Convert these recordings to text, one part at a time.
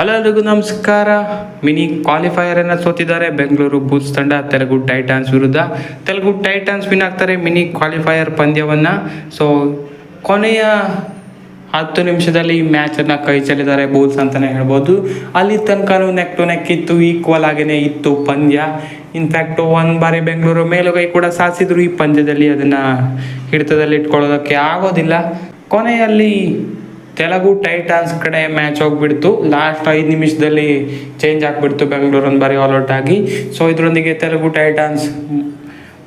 Hello ನಮಸ್ಕಾರ. Mini qualifier ಅನ್ನ ಸೋತಿದ್ದಾರೆ. ಬೆಂಗಳೂರು ಬೂಲ್ಸ್ ತಂಡ, ತೆಲುಗು ಟೈಟಾನ್ಸ್ ವಿರುದ್ಧ. ತೆಲುಗು ಟೈಟಾನ್ಸ್ ವಿನ್ ಆಗ್ತಾರೆ ಮಿನಿ ಕ್ವಾಲಿಫೈಯರ್ ಪಂದ್ಯವನ್ನ. ಸೊ ಕೊನೆಯ ಹತ್ತು ನಿಮಿಷದಲ್ಲಿ ಈ ಮ್ಯಾಚನ್ನು ಕೈ ಚೆಲ್ಲಿದ್ದಾರೆ ಬೂಲ್ಸ್ ಅಂತಲೇ ಹೇಳ್ಬೋದು. ಅಲ್ಲಿ ತನಕನೂ ನೆಕ್ ಟು ನೆಕ್ ಇತ್ತು ಈಕ್ವಲ್ ಆಗೇನೆ ಇತ್ತು ಪಂದ್ಯ. ಇನ್ಫ್ಯಾಕ್ಟ್ ಒಂದು ಬಾರಿ ಬೆಂಗಳೂರು ಮೇಲುಗೈ ಕೂಡ ಸಾಸಿದ್ರು ಈ ಪಂದ್ಯದಲ್ಲಿ ಅದನ್ನು ಹಿಡಿತದಲ್ಲಿ ಇಟ್ಕೊಳ್ಳೋದಕ್ಕೆ ಆಗೋದಿಲ್ಲ. ಕೊನೆಯಲ್ಲಿ ತೆಲುಗು ಟೈಟಾನ್ಸ್ ಕಡೆ ಮ್ಯಾಚ್ ಹೋಗ್ಬಿಡ್ತು. ಲಾಸ್ಟ್ ಐದು ನಿಮಿಷದಲ್ಲಿ ಚೇಂಜ್ ಆಗಿಬಿಡ್ತು. ಬೆಂಗಳೂರು ಒಂದು ಬಾರಿ ಆಲ್ಔಟ್ ಆಗಿ. ಸೊ ಇದರೊಂದಿಗೆ ತೆಲುಗು ಟೈಟಾನ್ಸ್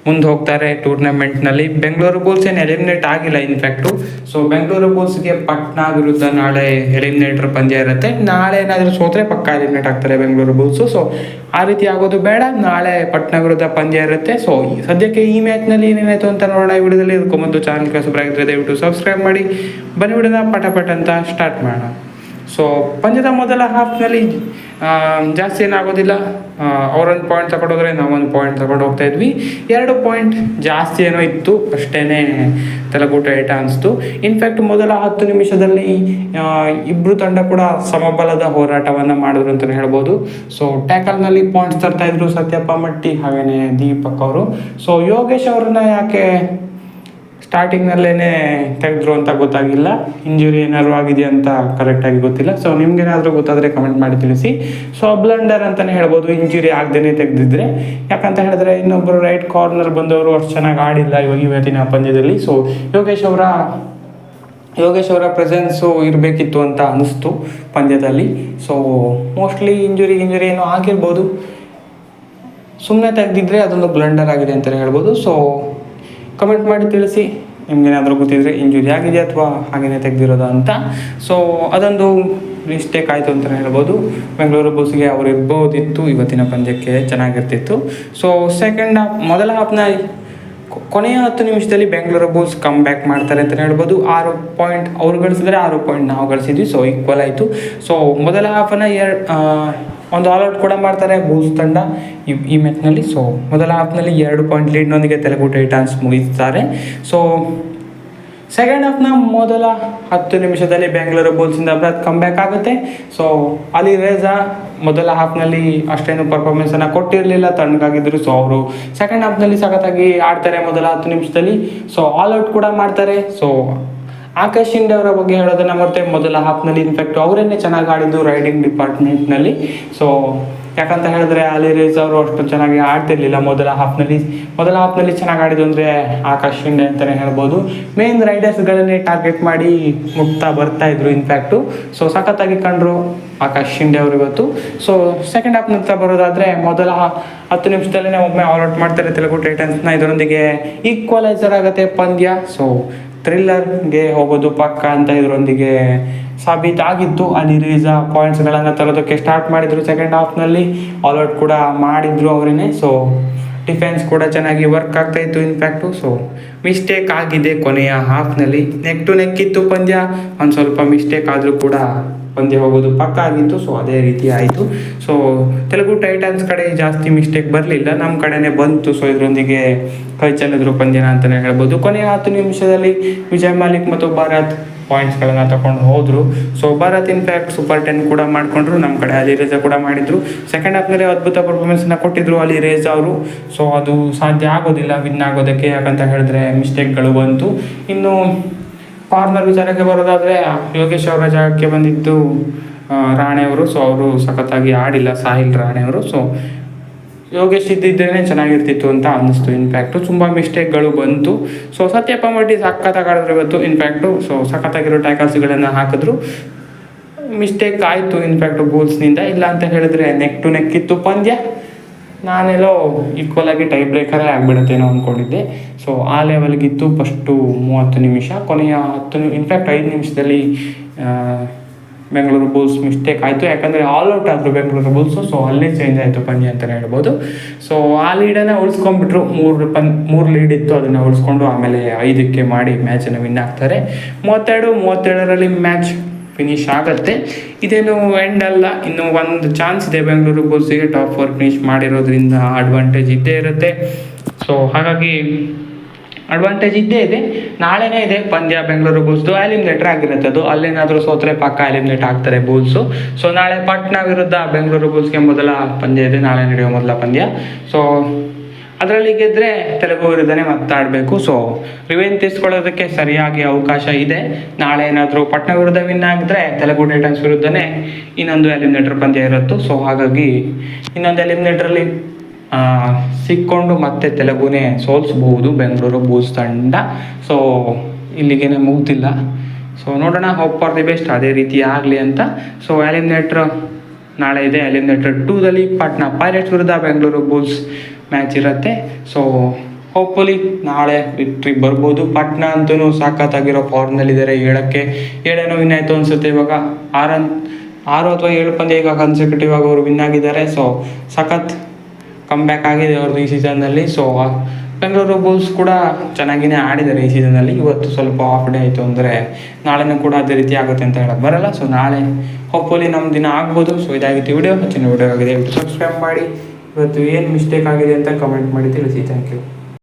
ಮುಂದೆ ಹೋಗ್ತಾರೆ ಟೂರ್ನಮೆಂಟ್ನಲ್ಲಿ. ಬೆಂಗಳೂರು ಬುಲ್ಸ್ ಏನು ಎಲಿಮಿನೇಟ್ ಆಗಿಲ್ಲ ಇನ್ಫ್ಯಾಕ್ಟು ಸೊ ಬೆಂಗಳೂರು ಬುಲ್ಸ್ಗೆ ಪಟ್ನಾ ವಿರುದ್ಧ ನಾಳೆ ಎಲಿಮಿನೇಟರ್ ಪಂದ್ಯ ಇರುತ್ತೆ. ನಾಳೆ ಏನಾದರೂ ಸೋತ್ರೆ ಪಕ್ಕ ಎಲಿಮಿನೇಟ್ ಆಗ್ತಾರೆ ಬೆಂಗಳೂರು ಬುಲ್ಸು ಸೊ ಆ ರೀತಿ ಆಗೋದು ಬೇಡ. ನಾಳೆ ಪಟ್ನಾ ವಿರುದ್ಧ ಪಂದ್ಯ ಇರುತ್ತೆ. ಸೊ ಸದ್ಯಕ್ಕೆ ಈ ಮ್ಯಾಚ್ನಲ್ಲಿ ಏನೇನಾಯಿತು ಅಂತ ನೋಡೋಣ ವಿಡಿಯೋದಲ್ಲಿ. ಇದಕ್ಕೂ ಚಾನಲ್ ಕೆಲಸ ಬರಾಗಿದ್ರೆ ದಯವಿಟ್ಟು ಸಬ್ಸ್ಕ್ರೈಬ್ ಮಾಡಿ. ಬನ್ನಿ ವಿಡಿಯೋನ ಪಟ ಪಟ ಅಂತ ಸ್ಟಾರ್ಟ್ ಮಾಡೋಣ. ಸೊ ಪಂದ್ಯದ ಮೊದಲ ಹಾಫ್ನಲ್ಲಿ ಜಾಸ್ತಿ ಏನಾಗೋದಿಲ್ಲ ಅವರೊಂದು ಪಾಯಿಂಟ್ ತಗೊಂಡೋದ್ರೆ ನಾವೊಂದು ಪಾಯಿಂಟ್ ತಗೊಂಡು ಹೋಗ್ತಾ ಇದ್ವಿ. ಎರಡು ಪಾಯಿಂಟ್ ಜಾಸ್ತಿ ಏನೋ ಇತ್ತು ಅಷ್ಟೇ ತಲೆಗೂಟ ಏಟ ಅನಿಸ್ತು. ಇನ್ಫ್ಯಾಕ್ಟ್ ಮೊದಲ ಹತ್ತು ನಿಮಿಷದಲ್ಲಿ ಇಬ್ಬರು ತಂಡ ಕೂಡ ಸಮಬಲದ ಹೋರಾಟವನ್ನು ಮಾಡಿದ್ರು ಅಂತಲೇ ಹೇಳ್ಬೋದು. ಸೊ ಟ್ಯಾಕಲ್ನಲ್ಲಿ ಪಾಯಿಂಟ್ಸ್ ತರ್ತಾ ಇದ್ರು ಸತ್ಯಪ್ಪ ಮಟ್ಟಿ ಹಾಗೆಯೇ ದೀಪಕ್ ಅವರು. ಸೊ ಯೋಗೇಶ್ ಅವ್ರನ್ನ ಯಾಕೆ ಸ್ಟಾರ್ಟಿಂಗ್ನಲ್ಲೇ ತೆಗೆದ್ರು ಅಂತ ಗೊತ್ತಾಗಿಲ್ಲ. ಇಂಜುರಿ ಏನಾದ್ರು ಆಗಿದೆ ಅಂತ ಕರೆಕ್ಟಾಗಿ ಗೊತ್ತಿಲ್ಲ. ಸೊ ನಿಮ್ಗೇನಾದರೂ ಗೊತ್ತಾದರೆ ಕಮೆಂಟ್ ಮಾಡಿ ತಿಳಿಸಿ. ಸೊ ಬ್ಲಂಡರ್ ಅಂತಲೇ ಹೇಳ್ಬೋದು. ಇಂಜುರಿ ಆಗದೇ ತೆಗೆದಿದ್ರೆ. ಯಾಕಂತ ಹೇಳಿದ್ರೆ ಇನ್ನೊಬ್ಬರು ರೈಟ್ ಕಾರ್ನರ್ ಬಂದವರು ಅಷ್ಟು ಚೆನ್ನಾಗಿ ಆಡಿಲ್ಲ ಇವಾಗ ಇವತ್ತಿನ ಪಂದ್ಯದಲ್ಲಿ. ಸೊ ಯೋಗೇಶ್ ಅವರ ಯೋಗೇಶ್ ಅವರ ಪ್ರೆಸೆನ್ಸು ಇರಬೇಕಿತ್ತು ಅಂತ ಅನಿಸ್ತು ಪಂದ್ಯದಲ್ಲಿ. ಸೊ ಮೋಸ್ಟ್ಲಿ ಇಂಜುರಿ ಇಂಜುರಿ ಏನೋ ಆಗಿರ್ಬೋದು. ಸುಮ್ಮನೆ ತೆಗೆದಿದ್ರೆ ಅದೊಂದು ಬ್ಲಂಡರ್ ಆಗಿದೆ ಅಂತಲೇ ಹೇಳ್ಬೋದು. ಸೊ ಕಮೆಂಟ್ ಮಾಡಿ ತಿಳಿಸಿ. ನಿಮ್ಗೇನಾದರೂ ಗೊತ್ತಿದ್ರೆ ಇಂಜುರಿ ಆಗಿದೆ ಅಥವಾ ಹಾಗೇನೆ ತೆಗೆದಿರೋದು ಅಂತ. ಸೊ ಅದೊಂದು ಮಿಸ್ಟೇಕ್ ಆಯಿತು ಅಂತಲೇ ಹೇಳ್ಬೋದು. ಬೆಂಗಳೂರು ಬಸ್ಗೆ ಅವ್ರು ಇರ್ಬೋದಿತ್ತು ಇವತ್ತಿನ ಪಂದ್ಯಕ್ಕೆ ಚೆನ್ನಾಗಿರ್ತಿತ್ತು. ಸೊ ಸೆಕೆಂಡ್ ಹಾಫ್ ಮೊದಲ ಹಾಫ್ನ ಕೊನೆಯ ಹತ್ತು ನಿಮಿಷದಲ್ಲಿ ಬೆಂಗಳೂರು ಬುಲ್ಸ್ ಕಮ್ ಬ್ಯಾಕ್ ಮಾಡ್ತಾರೆ ಅಂತಲೇ ಹೇಳ್ಬೋದು. ಆರು ಪಾಯಿಂಟ್ ಅವ್ರು ಗಳಿಸಿದ್ರೆ ಆರು ಪಾಯಿಂಟ್ ನಾವು ಗಳಿಸಿದ್ವಿ. ಸೊ ಈಕ್ವಲ್ ಆಯಿತು. ಸೊ ಮೊದಲ ಹಾಫನ್ನು ಎರಡು ಒಂದು ಆಲ್ಔಟ್ ಕೂಡ ಮಾಡ್ತಾರೆ ಬೂಸ್ ತಂಡ. ಈ ಈ ಮ್ಯಾಚ್ನಲ್ಲಿ ಸೊ ಮೊದಲ ಹಾಫ್ನಲ್ಲಿ ಎರಡು ಪಾಯಿಂಟ್ ಲೀಡ್ನೊಂದಿಗೆ ತೆಲುಗು ಟೈಟಾನ್ಸ್ ಮುಗಿಸ್ತಾರೆ. ಸೊ ಸೆಕೆಂಡ್ ಹಾಫ್ನ ಮೊದಲ ಹತ್ತು ನಿಮಿಷದಲ್ಲಿ ಬೆಂಗಳೂರು ಬುಲ್ಸಿಂದ ಅಪರಾಧ ಕಮ್ ಬ್ಯಾಕ್ ಆಗುತ್ತೆ. ಸೊ ಅಲಿ ರೇಜಾ ಮೊದಲ ಹಾಫ್ನಲ್ಲಿ ಅಷ್ಟೇನು ಪರ್ಫಾರ್ಮೆನ್ಸನ್ನು ಕೊಟ್ಟಿರಲಿಲ್ಲ ತಣ್ಣಗಾಗಿದ್ದರು ಸೊ ಅವರು ಸೆಕೆಂಡ್ ಹಾಫ್ನಲ್ಲಿ ಸಖತ್ತಾಗಿ ಆಡ್ತಾರೆ ಮೊದಲ ಹತ್ತು ನಿಮಿಷದಲ್ಲಿ. ಸೊ ಆಲ್ ಔಟ್ ಕೂಡ ಮಾಡ್ತಾರೆ. ಸೊ ಆಕಾಶ್ ಶಿಂಡೆ ಅವರ ಬಗ್ಗೆ ಹೇಳೋದನ್ನ ಮತ್ತೆ ಮೊದಲ ಹಾಫ್ನಲ್ಲಿ ಇನ್ಫ್ಯಾಕ್ಟ್ ಅವರನ್ನೇ ಚೆನ್ನಾಗಿ ಆಡಿದ್ದು ರೈಡಿಂಗ್ ಡಿಪಾರ್ಟ್ಮೆಂಟ್ನಲ್ಲಿ ಸೊ ಯಾಕಂತ ಹೇಳಿದ್ರೆ ಅಲಿ ರೇಜ್ ಅವರು ಅಷ್ಟು ಚೆನ್ನಾಗಿ ಆಡ್ತಿರ್ಲಿಲ್ಲ ಮೊದಲ ಹಾಫ್ನಲ್ಲಿ ಮೊದಲ ಹಾಫ್ನಲ್ಲಿ ಚೆನ್ನಾಗಿ ಆಡಿದ್ರು ಅಂದರೆ ಆಕಾಶ್ ಶಿಂಡೆ ಅಂತಲೇ ಹೇಳ್ಬೋದು. ಮೇನ್ ರೈಡರ್ಸ್ಗಳನ್ನೇ ಟಾರ್ಗೆಟ್ ಮಾಡಿ ಮುಟ್ತಾ ಬರ್ತಾ ಇದ್ರು ಇನ್ಫ್ಯಾಕ್ಟು ಸೊ ಸಖತ್ತಾಗಿ ಕಂಡ್ರು ಆಕಾಶ್ ಶಿಂಡೆ ಅವರು ಇವತ್ತು. ಸೊ ಸೆಕೆಂಡ್ ಹಾಫ್ ನಂತರ ಬರೋದಾದ್ರೆ ಮೊದಲ ಹತ್ತು ನಿಮಿಷದಲ್ಲೇ ಒಮ್ಮೆ ಆಲ್ಔಟ್ ಮಾಡ್ತಾರೆ ತೆಲುಗು ಟೈಟನ್ಸ್ನ ಇದರೊಂದಿಗೆ ಈಕ್ವಲೈಸರ್ ಆಗುತ್ತೆ ಪಂದ್ಯ. ಸೊ ಥ್ರಿಲ್ಲರ್ಗೆ ಹೋಗೋದು ಪಕ್ಕ ಅಂತ ಇದರೊಂದಿಗೆ ಸಾಬೀತಾಗಿತ್ತು ಅಲ್ಲಿ ರೀಸ ಪಾಯಿಂಟ್ಸ್ಗಳನ್ನು ತರೋದಕ್ಕೆ ಸ್ಟಾರ್ಟ್ ಮಾಡಿದರು ಸೆಕೆಂಡ್ ಹಾಫ್ನಲ್ಲಿ ಆಲ್ಔಟ್ ಕೂಡ ಮಾಡಿದ್ರು ಅವರೇ ಸೊ ಡಿಫೆನ್ಸ್ ಕೂಡ ಚೆನ್ನಾಗಿ ವರ್ಕ್ ಆಗ್ತಾ ಇತ್ತು ಇನ್ಫ್ಯಾಕ್ಟು ಸೊ ಮಿಸ್ಟೇಕ್ ಆಗಿದೆ ಕೊನೆಯ ಹಾಫ್ನಲ್ಲಿ ನೆಕ್ ಟು ನೆಕ್ ಇತ್ತು ಪಂದ್ಯ. ಒಂದು ಸ್ವಲ್ಪ ಮಿಸ್ಟೇಕ್ ಆದರೂ ಕೂಡ ಪಂದ್ಯ ಹೋಗೋದು, ಪಕ್ಕ ಆಗಿತ್ತು ಸೊ ಅದೇ ರೀತಿ ಆಯಿತು. ಸೊ ತೆಲುಗು ಟೈಟನ್ಸ್ ಕಡೆ ಜಾಸ್ತಿ ಮಿಸ್ಟೇಕ್ ಬರಲಿಲ್ಲ ನಮ್ಮ ಕಡೆನೇ ಬಂತು. ಸೊ ಇದರೊಂದಿಗೆ ಕೈ ಚೆಲ್ಲಿದ್ರು ಪಂದ್ಯನ ಅಂತಲೇ ಹೇಳ್ಬೋದು. ಕೊನೆಯ ಹತ್ತು ನಿಮಿಷದಲ್ಲಿ ವಿಜಯ್ ಮಾಲಿಕ್ ಮತ್ತು ಭಾರತ್ ಪಾಯಿಂಟ್ಸ್ಗಳನ್ನು ತಗೊಂಡು ಹೋದರು. So Bharat in fact super ten ಕೂಡ ಮಾಡಿಕೊಂಡ್ರು ನಮ್ಮ ಕಡೆ ಅಲಿ ರೇಜಾ ಕೂಡ ಮಾಡಿದರು. ಸೆಕೆಂಡ್ ಹಾಫ್ನಲ್ಲಿ ಅದ್ಭುತ ಪರ್ಫಾರ್ಮೆನ್ಸ್ನ ಕೊಟ್ಟಿದ್ರು ಅಲಿ ರೇಜಾ ಅವರು. ಸೊ ಅದು ಸಾಧ್ಯ ಆಗೋದಿಲ್ಲ ವಿನ್ ಆಗೋದಕ್ಕೆ ಯಾಕಂತ ಹೇಳಿದ್ರೆ ಮಿಸ್ಟೇಕ್ಗಳು ಬಂತು. ಇನ್ನು ಕಾರ್ನರ್ ವಿಚಾರಕ್ಕೆ ಬರೋದಾದರೆ, ಯೋಗೇಶ್ ಅವರ ಜಾಗಕ್ಕೆ ಬಂದಿದ್ದು ರಾಣೆಯವರು. ಸೊ ಅವರು ಸಖತ್ತಾಗಿ ಆಡಿಲ್ಲ, ಸಾಹಿಲ್ ರಾಣೆಯವರು. ಸೊ ಯೋಗೇಶ್ ಇದ್ದಿದ್ದೇನೆ ಚೆನ್ನಾಗಿರ್ತಿತ್ತು ಅಂತ ಅನ್ನಿಸ್ತು. ಇನ್ಫ್ಯಾಕ್ಟು ತುಂಬ ಮಿಸ್ಟೇಕ್ಗಳು ಬಂತು. ಸೊ ಸತ್ಯಪ್ಪ ಮಟ್ಟಿ ಸಖತ್ತಾಗಿ ಆಡಿದ್ರು ಇವತ್ತು. ಇನ್ಫ್ಯಾಕ್ಟು ಸೊ ಸಖತ್ತಾಗಿರೋ ಟ್ಯಾಕಲ್ಸ್ಗಳನ್ನು ಹಾಕಿದ್ರು. ಮಿಸ್ಟೇಕ್ ಆಯಿತು ಇನ್ಫ್ಯಾಕ್ಟು ಬೂಲ್ಸ್ನಿಂದ ಇಲ್ಲ ಅಂತ ಹೇಳಿದ್ರೆ ನೆಕ್ ಟು ನೆಕ್ ಇತ್ತು ಪಂದ್ಯ. ನಾನೆಲ್ಲೋ ಈಕ್ವಲಾಗಿ ಟೈ ಬ್ರೇಕರೇ ಆಗಿಬಿಡುತ್ತೇನೋ ಅಂದ್ಕೊಂಡಿದ್ದೆ ಸೊ ಆ ಲೆವೆಲ್ಗಿತ್ತು ಫಸ್ಟು ಮೂವತ್ತು ನಿಮಿಷ. ಕೊನೆಯ ಹತ್ತು ಇನ್ಫ್ಯಾಕ್ಟ್ ಐದು ನಿಮಿಷದಲ್ಲಿ ಬೆಂಗಳೂರು ಬುಲ್ಸ್ ಮಿಸ್ಟೇಕ್ ಆಯಿತು. ಯಾಕಂದರೆ ಆಲ್ ಔಟ್ ಆದರು ಬೆಂಗಳೂರು ಬುಲ್ಸು ಸೊ ಅಲ್ಲೇ ಚೇಂಜ್ ಆಯಿತು ಪಂದ್ಯ ಅಂತಲೇ ಹೇಳ್ಬೋದು. ಸೊ ಆ ಲೀಡನ್ನು ಉಳಿಸ್ಕೊಂಡ್ಬಿಟ್ರು. ಮೂರು ಪನ್ ಮೂರು ಲೀಡ್ ಇತ್ತು ಅದನ್ನು ಉಳಿಸ್ಕೊಂಡು ಆಮೇಲೆ ಐದಕ್ಕೆ ಮಾಡಿ ಮ್ಯಾಚನ್ನು ವಿನ್ ಆಗ್ತಾರೆ. ಮೂವತ್ತೆರಡು ಮೂವತ್ತೆರಡರಲ್ಲಿ ಮ್ಯಾಚ್ ಫಿನಿಶ್ ಆಗುತ್ತೆ. ಇದೇನು ಎಂಡ್ ಅಲ್ಲ, ಇನ್ನು ಒಂದು ಚಾನ್ಸ್ ಇದೆ ಬೆಂಗಳೂರು ಬುಲ್ಸಿಗೆ ಟಾಪ್ ಫೋರ್ ಫಿನಿಶ್ ಮಾಡಿರೋದ್ರಿಂದ ಅಡ್ವಾಂಟೇಜ್ ಇದ್ದೇ ಇರುತ್ತೆ. ಸೊ ಹಾಗಾಗಿ ಅಡ್ವಾಂಟೇಜ್ ಇದ್ದೇ ಇದೆ. ನಾಳೆನೇ ಇದೆ ಪಂದ್ಯ ಬೆಂಗಳೂರು ಬುಲ್ಸ್ದು ಎಲಿಮಿನೇಟರ್ ಆಗಿರುತ್ತೆ ಅದು. ಅಲ್ಲೇನಾದರೂ ಸೋತ್ರೆ ಪಕ್ಕ ಎಲಿಮಿನೇಟ್ ಆಗ್ತಾರೆ ಬುಲ್ಸು ಸೊ ನಾಳೆ ಪಟ್ನಾ ವಿರುದ್ಧ ಬೆಂಗಳೂರು ಬುಲ್ಸ್ಗೆ ಮೊದಲ ಪಂದ್ಯ ಇದೆ. ನಾಳೆ ನಡೆಯುವ ಮೊದಲ ಪಂದ್ಯ. ಸೊ ಅದರಲ್ಲಿ ಗೆದ್ದರೆ ತೆಲುಗು ವಿರುದ್ಧನೇ ಮಾತಾಡಬೇಕು. ಸೊ ರಿವೆನ್ ತೀರ್ಸ್ಕೊಳ್ಳೋದಕ್ಕೆ ಸರಿಯಾಗಿ ಅವಕಾಶ ಇದೆ. ನಾಳೆ ಏನಾದರೂ ಪಟ್ನಾ ವಿರುದ್ಧ ವಿನ್ ಆಗಿದ್ರೆ ತೆಲುಗು ಟೈಟನ್ಸ್ ವಿರುದ್ಧನೇ ಇನ್ನೊಂದು ಎಲಿಮಿನೇಟರ್ ಪಂದ್ಯ ಇರುತ್ತೋ. ಸೊ ಹಾಗಾಗಿ ಇನ್ನೊಂದು ಎಲಿಮಿನೇಟರಲ್ಲಿ ಸಿಕ್ಕೊಂಡು ಮತ್ತೆ ತೆಲುಗುನೇ ಸೋಲಿಸ್ಬಹುದು ಬೆಂಗಳೂರು ಬೂಸ್ ತಂಡ. ಸೊ ಇಲ್ಲಿಗೆ ಮುಗ್ದಿಲ್ಲ. ಸೊ ನೋಡೋಣ. ಹೋಪ್ ಫಾರ್ ದಿ ಬೆಸ್ಟ್ ಅದೇ ರೀತಿ ಆಗಲಿ ಅಂತ. ಸೊ ಎಲಿಮಿನೇಟರ್ ನಾಳೆ ಇದೆ. ಎಲಿಮಿನೇಟರ್ ಟೂದಲ್ಲಿ ಪಟ್ನಾ. ಪೈರೇಟ್ಸ್ ವಿರುದ್ಧ ಬೆಂಗಳೂರು ಬುಲ್ಸ್ ಮ್ಯಾಚ್ ಇರುತ್ತೆ. ಸೊ ಹೋಪ್ಫುಲಿ ನಾಳೆ ವಿಕ್ಟ್ರಿ ಬರ್ಬೋದು. ಪಟ್ನಾ ಅಂತೂ ಸಾಕತ್ತಾಗಿರೋ ಫಾರ್ಮ್ನಲ್ಲಿದ್ದಾರೆ ಹೇಳೋಕ್ಕೆ ಏಳೇನೋ ವಿನ್ ಆಯಿತು ಅನಿಸುತ್ತೆ ಇವಾಗ. ಆರನ್, ಆರು ಅಥವಾ ಏಳು ಪಂದ್ಯ ಈಗ ಕನ್ಸಿಕ್ಯೂಟಿವ್ ಆಗಿ ಅವರು ವಿನ್ ಆಗಿದ್ದಾರೆ. ಸೊ ಸಖತ್ ಕಮ್ ಬ್ಯಾಕ್ ಆಗಿದೆ ಅವ್ರದ್ದು ಈ ಸೀಸನ್ನಲ್ಲಿ ಸೊ ಬೆಂಗಳೂರು ಬುಲ್ಸ್ ಕೂಡ ಚೆನ್ನಾಗಿನೇ ಆಡಿದ್ದಾರೆ ಈ ಸೀಸನ್ನಲ್ಲಿ ಇವತ್ತು ಸ್ವಲ್ಪ ಆಫ್ ಡೇ ಆಯಿತು ಅಂದರೆ ನಾಳೆನೂ ಕೂಡ ಅದೇ ರೀತಿ ಆಗುತ್ತೆ ಅಂತ ಹೇಳಕ್ಕೆ ಬರಲ್ಲ. ಸೊ ನಾಳೆ ಹೋಪ್ಫುಲಿ ನಮ್ಮ ದಿನ ಆಗ್ಬೋದು. ಸೊ ಇದಾಗಿತ್ತು ವಿಡಿಯೋ ಹೆಚ್ಚಿನ ವಿಡಿಯೋ ಆಗಿದೆ. ಸಬ್ಸ್ಕ್ರೈಬ್ ಮಾಡಿ. ಇವತ್ತು ಏನು ಮಿಸ್ಟೇಕ್ ಆಗಿದೆ ಅಂತ ಕಮೆಂಟ್ ಮಾಡಿ ತಿಳಿಸಿ. Thank you